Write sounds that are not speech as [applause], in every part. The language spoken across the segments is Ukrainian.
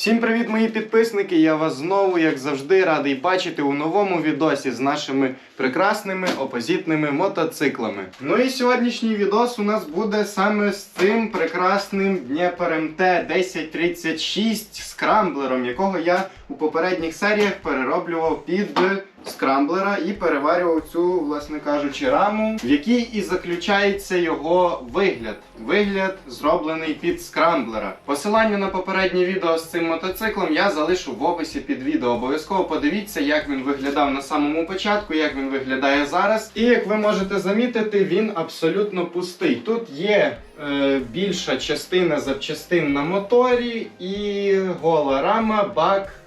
Всім привіт, мої підписники! Я вас знову, як завжди, радий бачити у новому відосі з нашими прекрасними опозитними мотоциклами. Ну і сьогоднішній відос у нас буде саме з цим прекрасним Дніпр МТ 1036 скрамблером, якого я у попередніх серіях перероблював під скрамблера і переварював цю, власне кажучи, раму, в якій і заключається його вигляд. Вигляд зроблений під скрамблера. Посилання на попереднє відео з цим мотоциклом я залишу в описі під відео. Обов'язково подивіться, як він виглядав на самому початку, як він виглядає зараз. І як ви можете замітити, він абсолютно пустий. Тут є е, більша частина запчастин на моторі і гола рама, бак.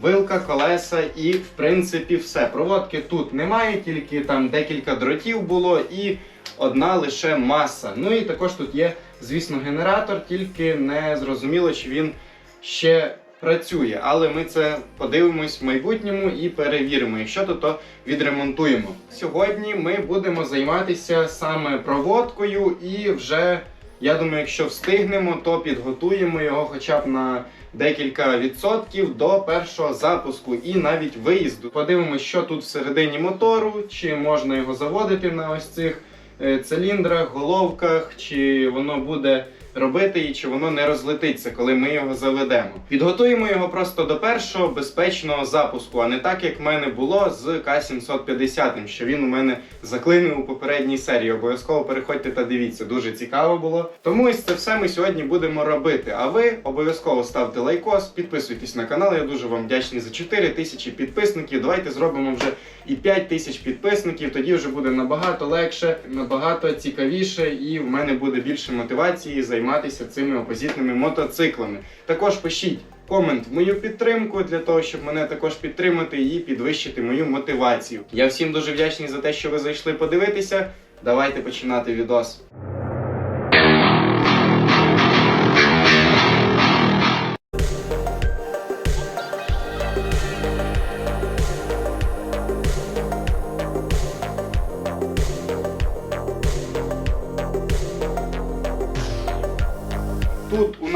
Вилка, колеса і в принципі все. Проводки тут немає, тільки там декілька дротів було і одна лише маса. Ну і також тут є, звісно, генератор, тільки не зрозуміло, чи він ще працює. Але ми це подивимось в майбутньому і перевіримо. Якщо то, то відремонтуємо. Сьогодні ми будемо займатися саме проводкою і вже. Я думаю, якщо встигнемо, то підготуємо його хоча б на декілька відсотків до першого запуску і навіть виїзду. Подивимося, що тут всередині мотору, чи можна його заводити на ось цих е, циліндрах, головках, чи воно буде робити і чи воно не розлетиться, коли ми його заведемо. Підготуємо його просто до першого безпечного запуску, а не так, як в мене було з К-750, що він у мене заклинив у попередній серії. Обов'язково переходьте та дивіться, дуже цікаво було. Тому ось це все ми сьогодні будемо робити. А ви обов'язково ставте лайкос, підписуйтесь на канал. Я дуже вам вдячний за 4 тисячі підписників. Давайте зробимо вже і 5 тисяч підписників. Тоді вже буде набагато легше, набагато цікавіше, і в мене буде більше мотивації займатися цими опозитними мотоциклами. Також пишіть. Комент в мою підтримку для того, щоб мене також підтримати і підвищити мою мотивацію. Я всім дуже вдячний за те, що ви зайшли подивитися. Давайте починати відос.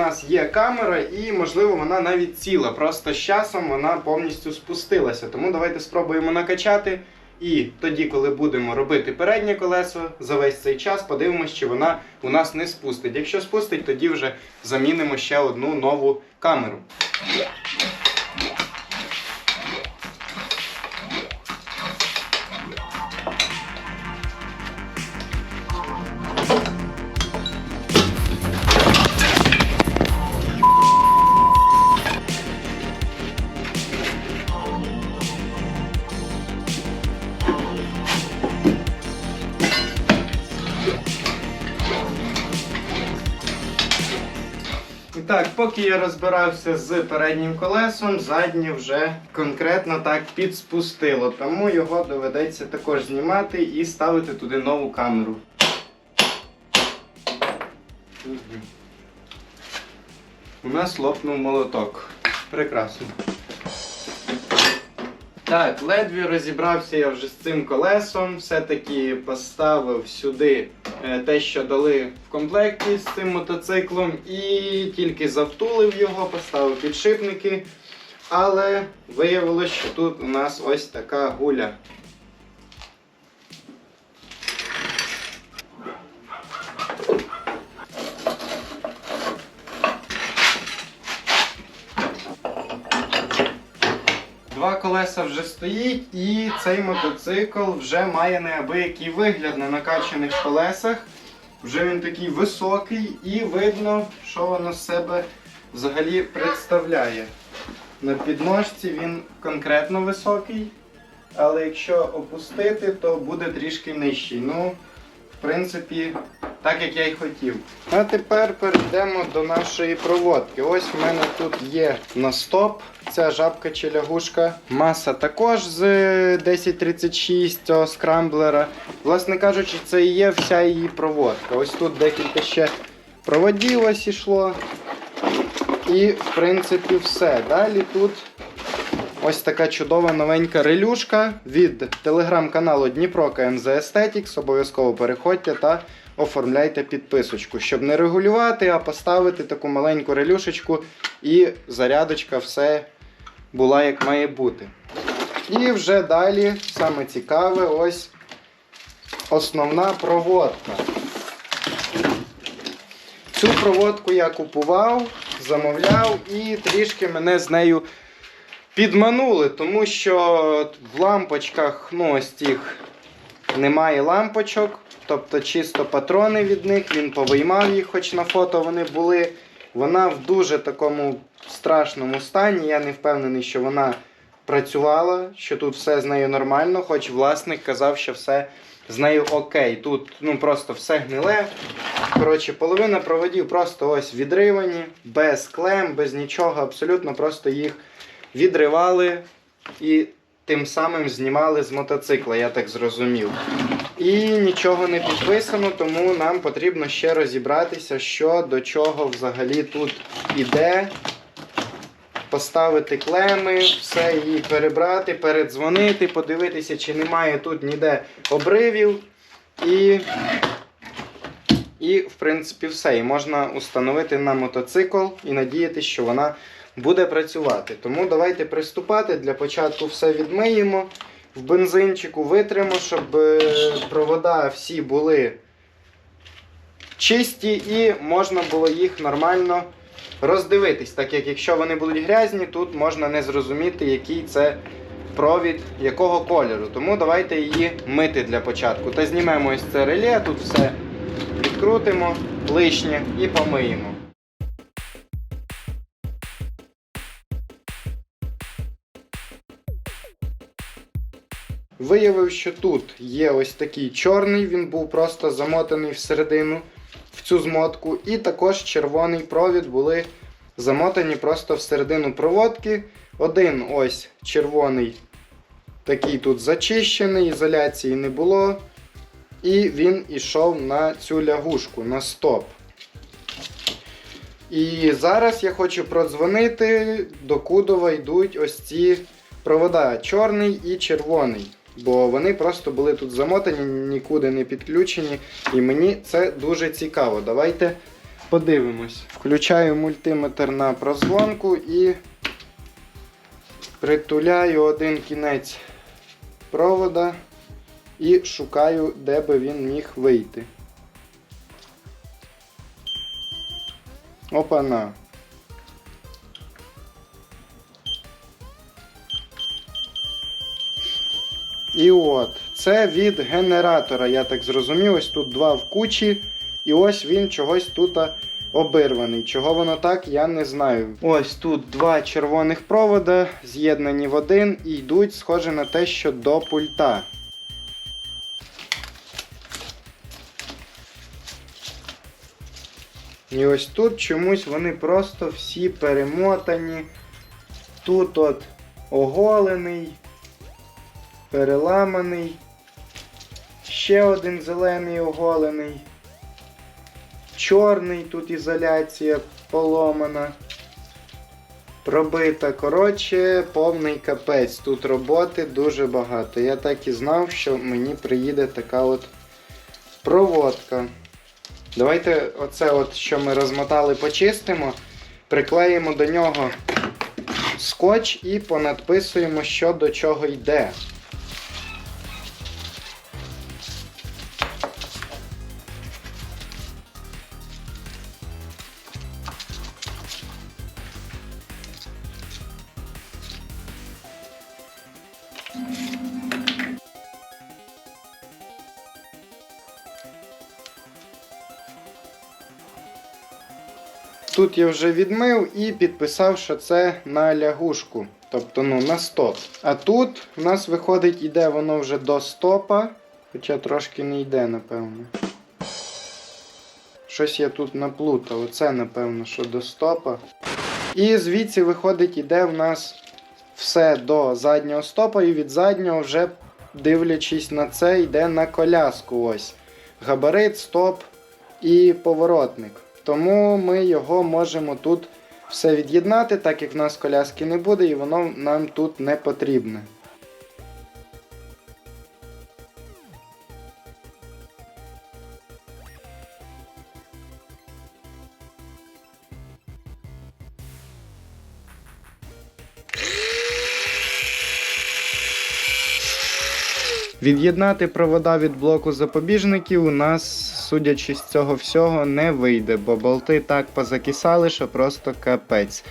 Нас є камера, і можливо вона навіть ціла. Просто з часом вона повністю спустилася. Тому давайте спробуємо накачати. І тоді, коли будемо робити переднє колесо за весь цей час, подивимося, чи вона у нас не спустить. Якщо спустить, тоді вже замінимо ще одну нову камеру. Так, поки я розбирався з переднім колесом, заднє вже конкретно так підспустило. Тому його доведеться також знімати і ставити туди нову камеру. У нас лопнув молоток. Прекрасно. Так, ледве розібрався я вже з цим колесом. Все-таки поставив сюди е, те, що дали в комплекті з цим мотоциклом, і тільки завтулив його, поставив підшипники. Але виявилось, що тут у нас ось така гуля. Два колеса вже стоїть, і цей мотоцикл вже має неабиякий вигляд на накачаних колесах. Вже він такий високий і видно, що воно з себе взагалі представляє. На підножці він конкретно високий, але якщо опустити, то буде трішки нижчий. Ну, в принципі, так як я й хотів. А тепер перейдемо до нашої проводки. Ось в мене тут є на стоп. Ця жабка чи лягушка. Маса також з 1036 цього скрамблера. Власне кажучи, це і є вся її проводка. Ось тут декілька ще проводів ось ішло. І, в принципі, все. Далі тут ось така чудова новенька релюшка від телеграм-каналу Дніпро КМЗ Aesthetics. Обов'язково переходьте та оформляйте підписочку, щоб не регулювати, а поставити таку маленьку релюшечку і зарядочка все була як має бути. І вже далі, саме цікаве, ось основна проводка. Цю проводку я купував, замовляв і трішки мене з нею підманули, тому що в лампочках, ну ось тих немає лампочок, тобто чисто патрони від них, він повиймав їх, хоч на фото вони були. Вона в дуже такому страшному стані. Я не впевнений, що вона працювала, що тут все з нею нормально, хоч власник казав, що все з нею окей. Тут ну просто все гниле. Коротше, половина проводів просто ось відривані, без клем, без нічого, абсолютно просто їх відривали і тим самим знімали з мотоцикла, я так зрозумів. І нічого не підписано, тому нам потрібно ще розібратися, що до чого взагалі тут іде. Поставити клеми, все її перебрати, передзвонити, подивитися, чи немає тут ніде обривів. І, і в принципі, все. І можна установити на мотоцикл і надіятися, що вона буде працювати. Тому давайте приступати. Для початку все відмиємо в бензинчику, витримо, щоб е, провода всі були чисті і можна було їх нормально роздивитись. Так як якщо вони будуть грязні, тут можна не зрозуміти, який це провід якого кольору. Тому давайте її мити для початку. Та знімемо ось це реле, тут все відкрутимо лишнє і помиємо. Виявив, що тут є ось такий чорний, він був просто замотаний всередину в цю змотку. І також червоний провід були замотані просто всередину проводки. Один ось червоний, такий тут зачищений, ізоляції не було. І він ішов на цю лягушку, на стоп. І зараз я хочу продзвонити, до Кудова йдуть ось ці провода чорний і червоний. Бо вони просто були тут замотані, нікуди не підключені. І мені це дуже цікаво. Давайте подивимось. Включаю мультиметр на прозвонку і притуляю один кінець провода і шукаю, де би він міг вийти. Опана. І от, це від генератора, я так зрозумів. Ось тут два в кучі, і ось він чогось тут обірваний. Чого воно так, я не знаю. Ось тут два червоних провода, з'єднані в один і йдуть, схоже на те, що до пульта. І ось тут чомусь вони просто всі перемотані. Тут от оголений переламаний. Ще один зелений оголений. Чорний тут ізоляція поломана. Пробита. Коротше, повний капець. Тут роботи дуже багато. Я так і знав, що мені приїде така от проводка. Давайте оце, от, що ми розмотали, почистимо, приклеїмо до нього скотч і понадписуємо, що до чого йде. Тут я вже відмив і підписав, що це на лягушку. Тобто ну, на стоп. А тут у нас виходить, іде воно вже до стопа. Хоча трошки не йде, напевно. Щось я тут наплутав. Оце, напевно, що до стопа. І звідси виходить, іде в нас все до заднього стопа, і від заднього вже дивлячись на це, йде на коляску. Ось. Габарит, стоп і поворотник. Тому ми його можемо тут все від'єднати, так як в нас коляски не буде і воно нам тут не потрібне. Від'єднати провода від блоку запобіжників у нас судячи з цього всього, не вийде, бо болти так позакисали, що просто капець.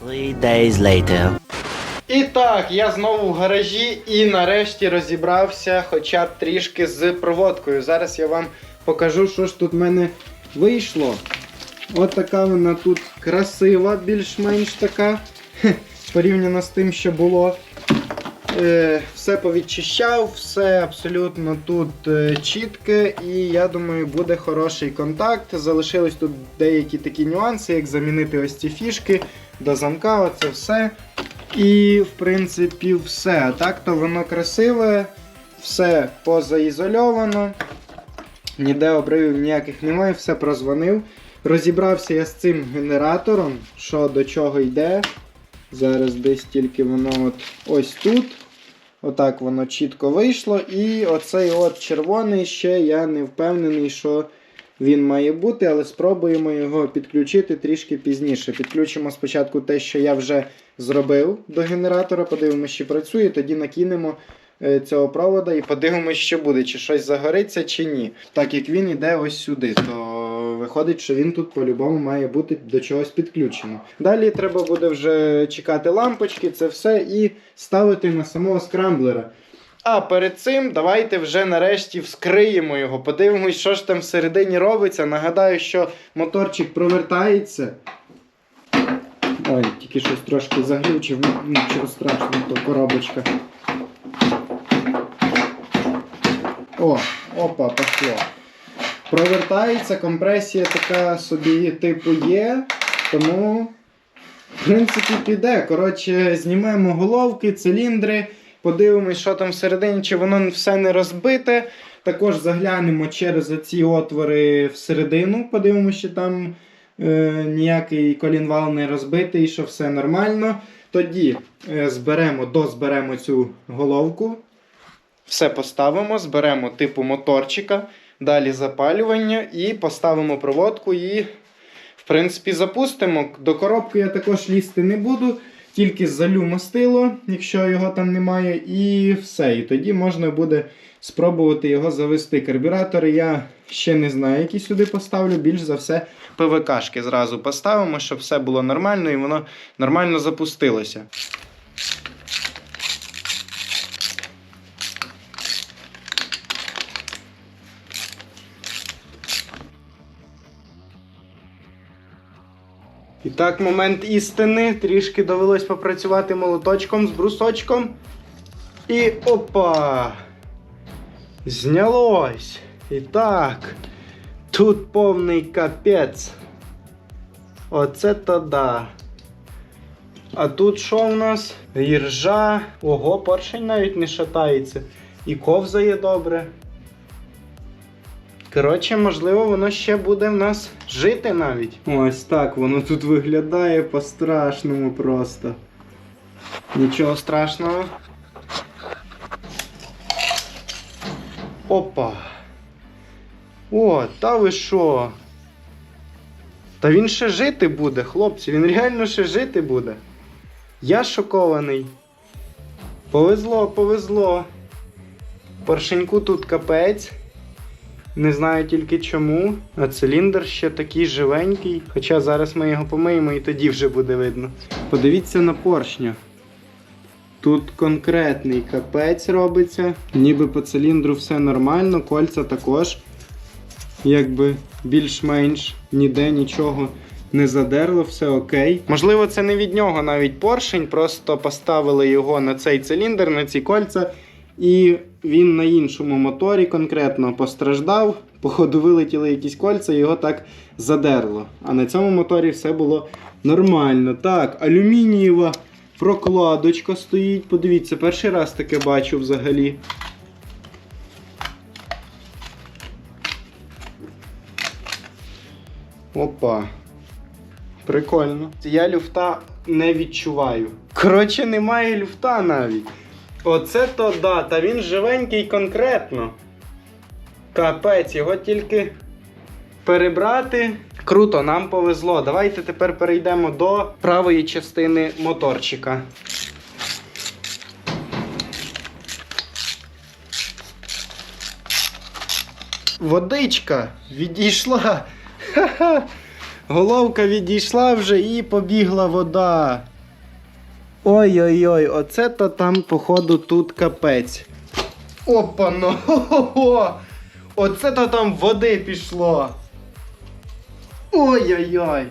Three days later. І так, я знову в гаражі і нарешті розібрався хоча б трішки з проводкою. Зараз я вам покажу, що ж тут в мене вийшло. От така вона тут красива, більш-менш така. Порівняно з тим, що було. Е, все повідчищав, все абсолютно тут е, чітке, і я думаю, буде хороший контакт. Залишились тут деякі такі нюанси, як замінити ось ці фішки до замка, оце все. І, в принципі, все. Так то воно красиве, все позаізольовано. Ніде обривів ніяких немає, все прозвонив. Розібрався я з цим генератором, що до чого йде. Зараз десь тільки воно от ось тут. Отак воно чітко вийшло. І оцей от червоний ще я не впевнений, що він має бути, але спробуємо його підключити трішки пізніше. Підключимо спочатку те, що я вже зробив до генератора, подивимося, чи працює, тоді накинемо е, цього провода і подивимося, що буде, чи щось загориться, чи ні. Так як він іде ось сюди, то виходить, що він тут по-любому має бути до чогось підключено. Далі треба буде вже чекати лампочки, це все, і ставити на самого скрамблера. А перед цим давайте вже нарешті вскриємо його. Подивимось, що ж там всередині робиться. Нагадаю, що моторчик провертається. Ой, тільки щось трошки заглючив, нічого страшного, то коробочка. О, опа, пошло. Провертається, компресія така собі типу є, тому, в принципі, піде. Коротше, знімемо головки, циліндри, подивимось, що там всередині, чи воно все не розбите. Також заглянемо через ці отвори всередину, подивимося, чи там е, ніякий колінвал не розбитий, що все нормально. Тоді е, зберемо, дозберемо цю головку. Все поставимо, зберемо типу моторчика, далі запалювання і поставимо проводку і, в принципі, запустимо. До коробки я також лізти не буду, тільки залю мастило, якщо його там немає, і все. І тоді можна буде спробувати його завести. Карбюратори я ще не знаю, які сюди поставлю. Більш за все, ПВКшки зразу поставимо, щоб все було нормально і воно нормально запустилося. І так, момент істини. Трішки довелось попрацювати молоточком з брусочком. І опа! Знялось. І так. Тут повний капець. Оце то да. А тут що в нас? Іржа. Ого, поршень навіть не шатається. І ковзає добре. Коротше, можливо, воно ще буде в нас жити навіть. Ось так воно тут виглядає по-страшному просто. Нічого страшного. Опа. О, та ви що? Та він ще жити буде, хлопці, він реально ще жити буде. Я шокований. Повезло, повезло. Поршеньку тут капець. Не знаю тільки чому. А циліндр ще такий живенький. Хоча зараз ми його помиємо і тоді вже буде видно. Подивіться на поршня. Тут конкретний капець робиться. Ніби по циліндру все нормально, кольця також. Якби більш-менш ніде нічого не задерло, все окей. Можливо, це не від нього навіть поршень, просто поставили його на цей циліндр, на ці кольця. І він на іншому моторі конкретно постраждав. Походу вилетіли якісь кольця, його так задерло. А на цьому моторі все було нормально. Так, алюмінієва прокладочка стоїть. Подивіться, перший раз таке бачу взагалі. Опа. Прикольно. Я люфта не відчуваю. Коротше, немає люфта навіть. Оце то да, та він живенький конкретно. Капець, його тільки перебрати. Круто, нам повезло. Давайте тепер перейдемо до правої частини моторчика. Водичка відійшла. Ха-ха. Головка відійшла вже і побігла вода. Ой-ой-ой, оце то там, походу, тут капець. Опа-но! Хо-хо-хо! Оце то там води пішло. Ой-ой-ой.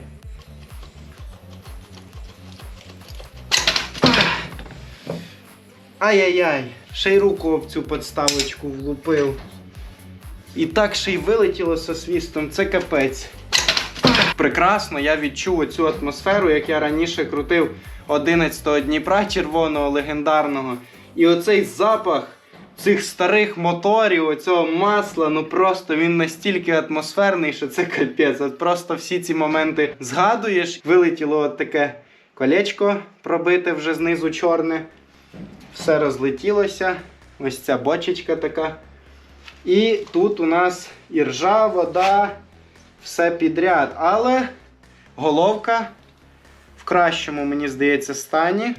Ай-яй-яй, ще й руку об цю подставочку влупив. І так ще й вилетіло со свістом, це капець. Прекрасно, я відчув оцю атмосферу, як я раніше крутив 11-го Дніпра червоного легендарного. І оцей запах цих старих моторів, оцього масла, ну просто він настільки атмосферний, що це капець. От просто всі ці моменти згадуєш. Вилетіло от таке колечко пробите вже знизу чорне. Все розлетілося. Ось ця бочечка така. І тут у нас і ржа, вода, все підряд. Але головка кращому, мені здається, стані.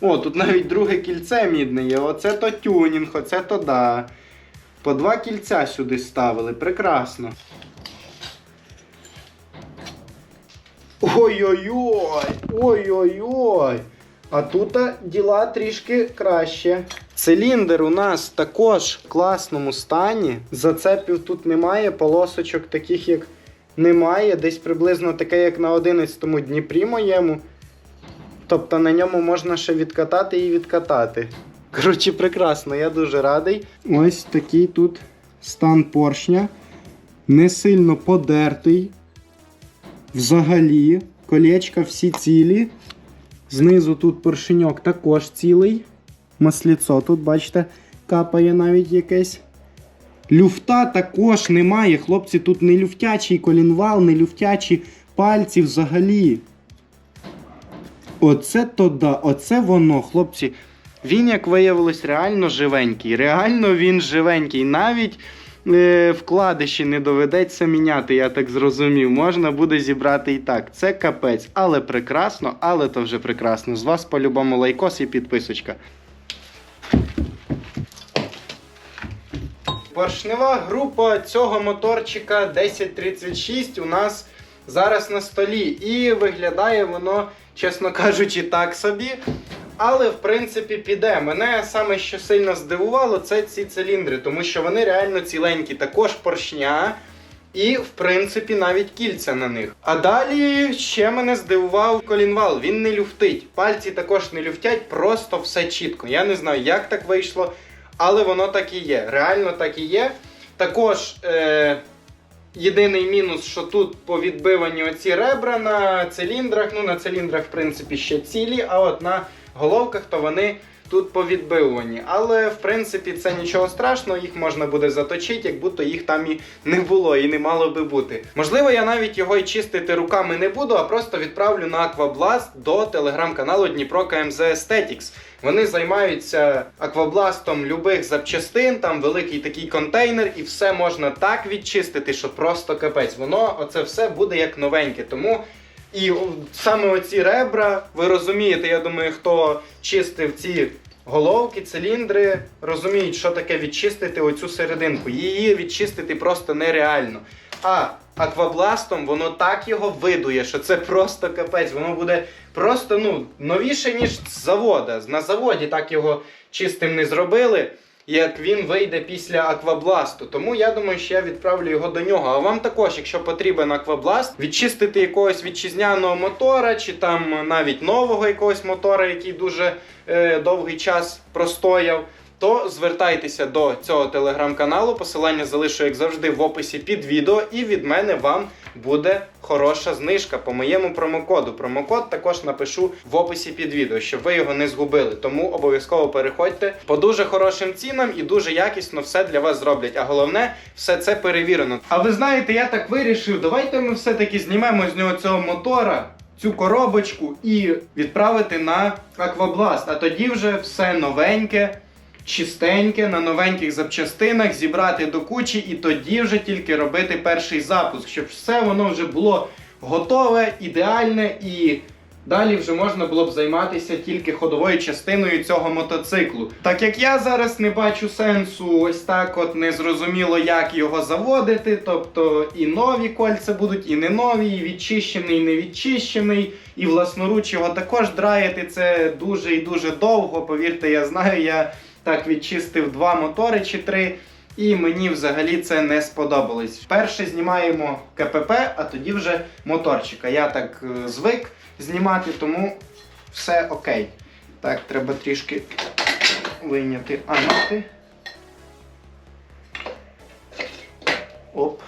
О, тут навіть друге кільце мідне є. Оце то тюнінг, оце то да. По два кільця сюди ставили. Прекрасно. Ой-ой-ой! Ой-ой-ой! А тут діла трішки краще. Циліндр у нас також в класному стані. Зацепів тут немає, полосочок таких як немає. Десь приблизно таке, як на 11-му Дніпрі моєму. Тобто на ньому можна ще відкатати і відкатати. Коротше, прекрасно, я дуже радий. Ось такий тут стан поршня. Не сильно подертий. Взагалі, колечка всі цілі. Знизу тут поршеньок також цілий. Масліцо тут, бачите, капає навіть якесь. Люфта також немає. Хлопці, тут не люфтячий колінвал, не люфтячі пальці взагалі. Оце то да, оце воно, хлопці. Він, як виявилось, реально живенький. Реально він живенький. Навіть е, вкладиші не доведеться міняти, я так зрозумів. Можна буде зібрати і так. Це капець. Але прекрасно, але то вже прекрасно. З вас по-любому лайкос і підписочка. Поршнева група цього моторчика 1036 у нас зараз на столі. І виглядає воно, чесно кажучи, так собі. Але в принципі піде. Мене саме що сильно здивувало, це ці циліндри, тому що вони реально ціленькі, також поршня. І, в принципі, навіть кільця на них. А далі ще мене здивував колінвал. Він не люфтить. Пальці також не люфтять, просто все чітко. Я не знаю, як так вийшло, але воно так і є. Реально так і є. Також е, єдиний мінус, що тут по відбиванню оці ребра на циліндрах. Ну, на циліндрах, в принципі, ще цілі, а от на головках, то вони тут повідбивані. Але в принципі це нічого страшного, їх можна буде заточити, як будто їх там і не було, і не мало би бути. Можливо, я навіть його й чистити руками не буду, а просто відправлю на Аквабласт до телеграм-каналу Дніпро КМЗ Aesthetics. Вони займаються аквабластом любих запчастин, там великий такий контейнер, і все можна так відчистити, що просто капець. Воно оце все буде як новеньке. Тому і саме оці ребра, ви розумієте, я думаю, хто чистив ці головки, циліндри, розуміють, що таке відчистити оцю серединку. Її відчистити просто нереально. А аквабластом воно так його видує, що це просто капець. Воно буде просто ну, новіше, ніж з завода. На заводі так його чистим не зробили як він вийде після аквабласту. Тому я думаю, що я відправлю його до нього. А вам також, якщо потрібен аквабласт, відчистити якогось вітчизняного мотора, чи там навіть нового якогось мотора, який дуже е, довгий час простояв. То звертайтеся до цього телеграм-каналу. Посилання залишу, як завжди, в описі під відео, і від мене вам буде хороша знижка по моєму промокоду. Промокод також напишу в описі під відео, щоб ви його не згубили. Тому обов'язково переходьте по дуже хорошим цінам і дуже якісно все для вас зроблять. А головне, все це перевірено. А ви знаєте, я так вирішив, давайте ми все-таки знімемо з нього цього мотора. цю коробочку і відправити на аквабласт. А тоді вже все новеньке, чистеньке, на новеньких запчастинах зібрати до кучі і тоді вже тільки робити перший запуск, щоб все воно вже було готове, ідеальне і. Далі вже можна було б займатися тільки ходовою частиною цього мотоциклу. Так як я зараз не бачу сенсу ось так, от незрозуміло, як його заводити. Тобто і нові кольця будуть, і не нові, і відчищений, і не відчищений. І власноруч його також драїти це дуже і дуже довго. Повірте, я знаю, я так відчистив два мотори чи три. І мені взагалі це не сподобалось. Перше знімаємо КПП, а тоді вже моторчика. Я так е, звик знімати, тому все окей. Так, треба трішки вийняти анати. Оп.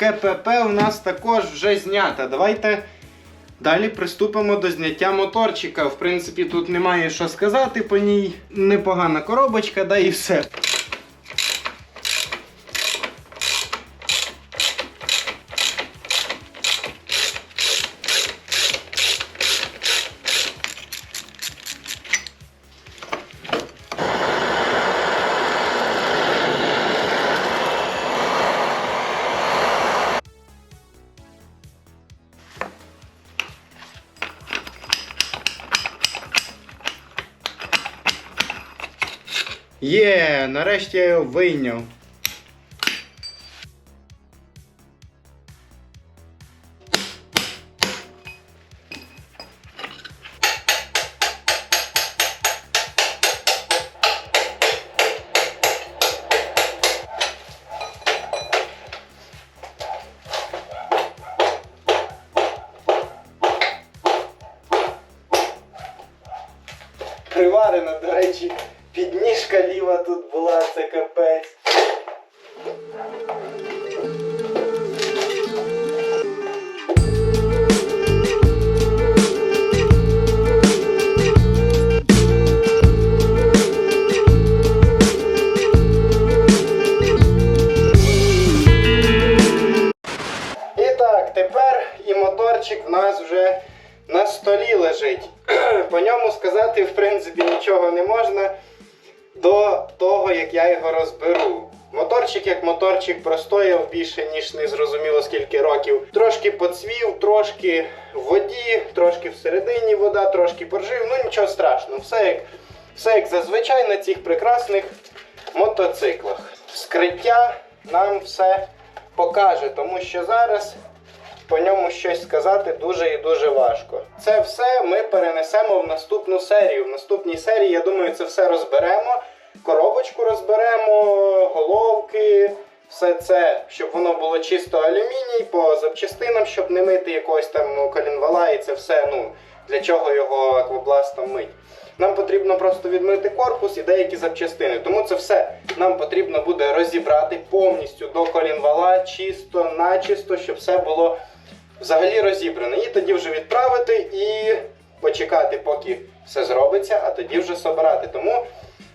КПП у нас також вже знята. Давайте далі приступимо до зняття моторчика. В принципі, тут немає що сказати по ній. Непогана коробочка, да і все. Нарешті я його вийняв. До того, як я його розберу. Моторчик як моторчик простояв більше, ніж не зрозуміло скільки років. Трошки поцвів, трошки в воді, трошки всередині вода, трошки поржив. Ну нічого страшного. Все як, все як зазвичай на цих прекрасних мотоциклах. Вскриття нам все покаже, тому що зараз по ньому щось сказати дуже і дуже важко. Це все ми перенесемо в наступну серію. В наступній серії, я думаю, це все розберемо. Коробочку розберемо, головки, все це, щоб воно було чисто алюміній, по запчастинам, щоб не мити якогось там колінвала, і це все, ну, для чого його аквабластом мить. Нам потрібно просто відмити корпус і деякі запчастини. Тому це все нам потрібно буде розібрати повністю до колінвала, чисто, начисто, щоб все було взагалі розібране. І тоді вже відправити і почекати, поки все зробиться, а тоді вже собирати. Тому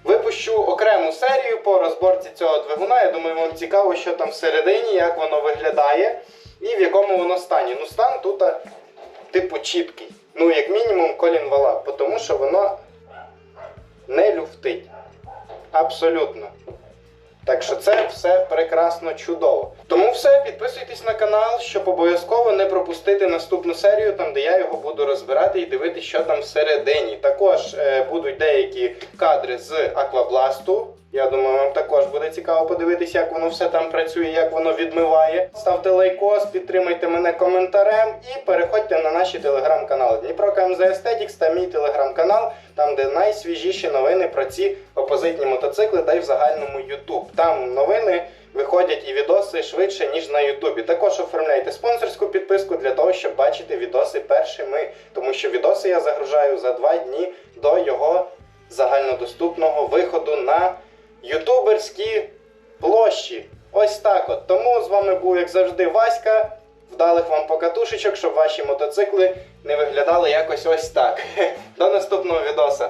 випущу окрему серію по розборці цього двигуна. Я думаю, вам цікаво, що там всередині, як воно виглядає і в якому воно стані. Ну, стан тут, типу, чіткий. Ну, як мінімум, колінвала, тому що воно не люфтить. Абсолютно. Так що це все прекрасно чудово. Тому все, підписуйтесь на канал, щоб обов'язково не пропустити наступну серію, там де я його буду розбирати і дивитися, що там всередині. Також е, будуть деякі кадри з аквабласту. Я думаю, вам також буде цікаво подивитися, як воно все там працює, як воно відмиває. Ставте лайкос, підтримайте мене коментарем і переходьте на наші телеграм-канали. Дніпро КМЗ Aesthetics та мій телеграм-канал, там де найсвіжіші новини про ці опозитні мотоцикли та й в загальному YouTube. Там новини виходять і відоси швидше, ніж на Ютубі. Також оформляйте спонсорську підписку для того, щоб бачити відоси першими, тому що відоси я загружаю за два дні до його загальнодоступного виходу на ютуберські площі. Ось так от. Тому з вами був, як завжди, Васька. вдалих вам покатушечок, щоб ваші мотоцикли не виглядали якось ось так. [laughs] До наступного відоса.